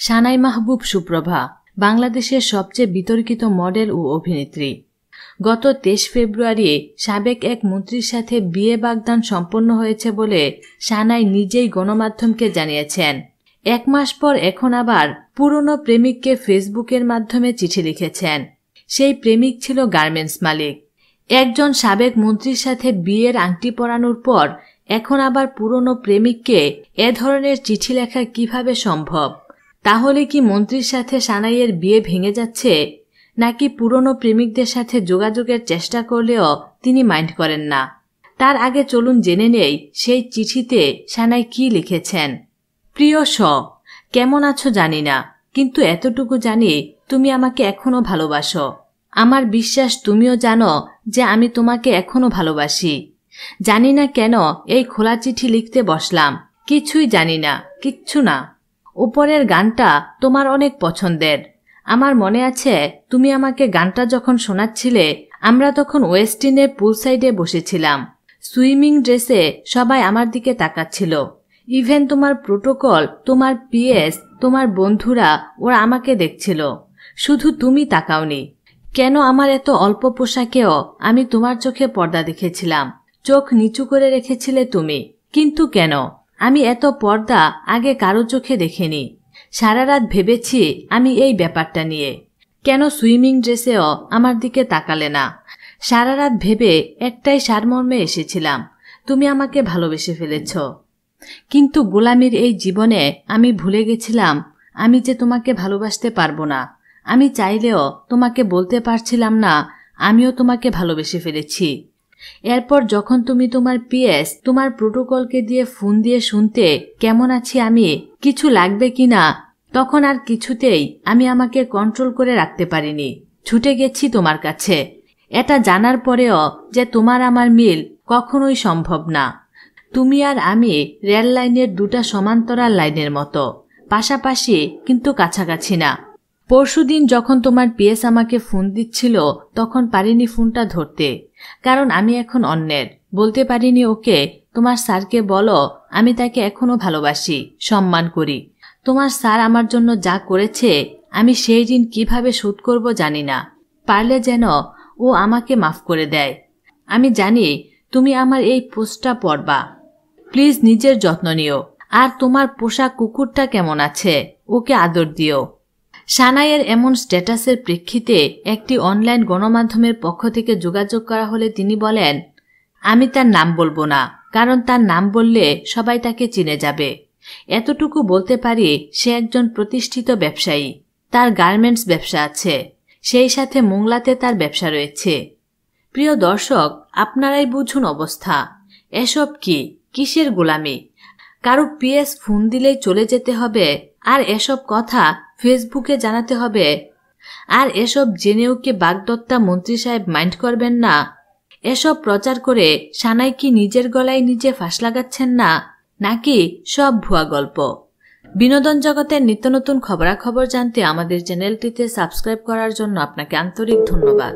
সানাই মাহবুব সুপ্রভা, বাংলাদেশের সবচেয়ে বিতর্কিত মডেল ও অভিনেত্রী। গত তেইশ ফেব্রুয়ারি সাবেক এক মন্ত্রীর সাথে বিয়ে বাগদান সম্পন্ন হয়েছে বলে সানাই নিজেই গণমাধ্যমকে জানিয়েছেন। এক মাস পর এখন আবার পুরনো প্রেমিককে ফেসবুকের মাধ্যমে চিঠি লিখেছেন। সেই প্রেমিক ছিল গার্মেন্টস মালিক। একজন সাবেক মন্ত্রীর সাথে বিয়ের আংটি পরানোর পর এখন আবার পুরনো প্রেমিককে এ ধরনের চিঠি লেখা কীভাবে সম্ভব? তাহলে কি মন্ত্রীর সাথে সানাইয়ের বিয়ে ভেঙে যাচ্ছে? নাকি পুরনো প্রেমিকদের সাথে যোগাযোগের চেষ্টা করলেও তিনি মাইন্ড করেন না? তার আগে চলুন জেনে নেই সেই চিঠিতে সানাই কি লিখেছেন। প্রিয় স, কেমন আছো জানি না, কিন্তু এতটুকু জানি তুমি আমাকে এখনও ভালোবাসো। আমার বিশ্বাস তুমিও জানো যে আমি তোমাকে এখনও ভালোবাসি। জানি না কেন এই খোলা চিঠি লিখতে বসলাম। কিছুই জানি না, কিচ্ছু না। উপরের গানটা তোমার অনেক পছন্দের। আমার মনে আছে, তুমি আমাকে গানটা যখন শোনাচ্ছিলে, আমরা তখন ওয়েস্টিনের পুল সাইডে বসেছিলাম। সুইমিং ড্রেসে সবাই আমার দিকে তাকাচ্ছিল। ইভেন তোমার প্রোটোকল তোমার পিএস তোমার বন্ধুরা, ওরা আমাকে দেখছিল। শুধু তুমি তাকাওনি। কেন আমার এত অল্প পোশাকেও আমি তোমার চোখে পর্দা দেখেছিলাম? চোখ নিচু করে রেখেছিলে তুমি। কিন্তু কেন? আমি এত পর্দা আগে কারও চোখে দেখিনি। সারা রাত ভেবেছি আমি এই ব্যাপারটা নিয়ে। কেন সুইমিং ড্রেসেও আমার দিকে তাকালে না? সারা রাত ভেবে একটাই সারমর্মে এসেছিলাম, তুমি আমাকে ভালোবেসে ফেলেছ। কিন্তু গোলামির এই জীবনে আমি ভুলে গেছিলাম, আমি যে তোমাকে ভালোবাসতে পারব না। আমি চাইলেও তোমাকে বলতে পারছিলাম না, আমিও তোমাকে ভালোবেসে ফেলেছি। এরপর যখন তুমি তোমার পিএস, তোমার প্রোটোকলকে দিয়ে ফোন দিয়ে শুনতে কেমন আছি আমি, কিছু লাগবে কি না, তখন আর কিছুতেই আমি আমাকে কন্ট্রোল করে রাখতে পারিনি। ছুটে গেছি তোমার কাছে। এটা জানার পরেও যে তোমার আমার মিল কখনোই সম্ভব না। তুমি আর আমি রেল লাইনের দুটা সমান্তরাল লাইনের মতো। পাশাপাশি কিন্তু কাছাকাছি না। পরশুদিন যখন তোমার পিএস আমাকে ফোন দিচ্ছিল, তখন পারিনি ফোনটা ধরতে। কারণ আমি এখন অন্যের। বলতে পারিনি ওকে, তোমার স্যারকে বলো, আমি তাকে এখনও ভালোবাসি, সম্মান করি। তোমার স্যার আমার জন্য যা করেছে, আমি সেই ঋণ কীভাবে শোধ করব জানি না। পারলে যেন ও আমাকে মাফ করে দেয়। আমি জানি তুমি আমার এই পোস্টটা পড়বা। প্লিজ নিজের যত্ন নিও। আর তোমার পোষা কুকুরটা কেমন আছে, ওকে আদর দিও। সানাইয়ের এমন স্ট্যাটাসের প্রেক্ষিতে একটি অনলাইন গণমাধ্যমের পক্ষ থেকে যোগাযোগ করা হলে তিনি বলেন, আমি তার নাম বলব না, কারণ তার নাম বললে সবাই তাকে চিনে যাবে। এতটুকু বলতে পারি সে একজন প্রতিষ্ঠিত ব্যবসায়ী। তার গার্মেন্টস ব্যবসা আছে, সেই সাথে মোংলাতে তার ব্যবসা রয়েছে। প্রিয় দর্শক, আপনারাই বুঝুন অবস্থা। এসব কি? কিসের গোলামি? কারও পিএস ফোন দিলেই চলে যেতে হবে আর এসব কথা ফেসবুকে জানাতে হবে। আর এসব জেনেও কি বাগদত্তা মন্ত্রী সাহেব মাইন্ড করবেন না? এসব প্রচার করে সানাই কি নিজের গলায় নিজে ফাঁস লাগাচ্ছেন না? নাকি সব ভুয়া গল্প? বিনোদন জগতের নিত্য নতুন খবরাখবর জানতে আমাদের চ্যানেলটিতে সাবস্ক্রাইব করার জন্য আপনাকে আন্তরিক ধন্যবাদ।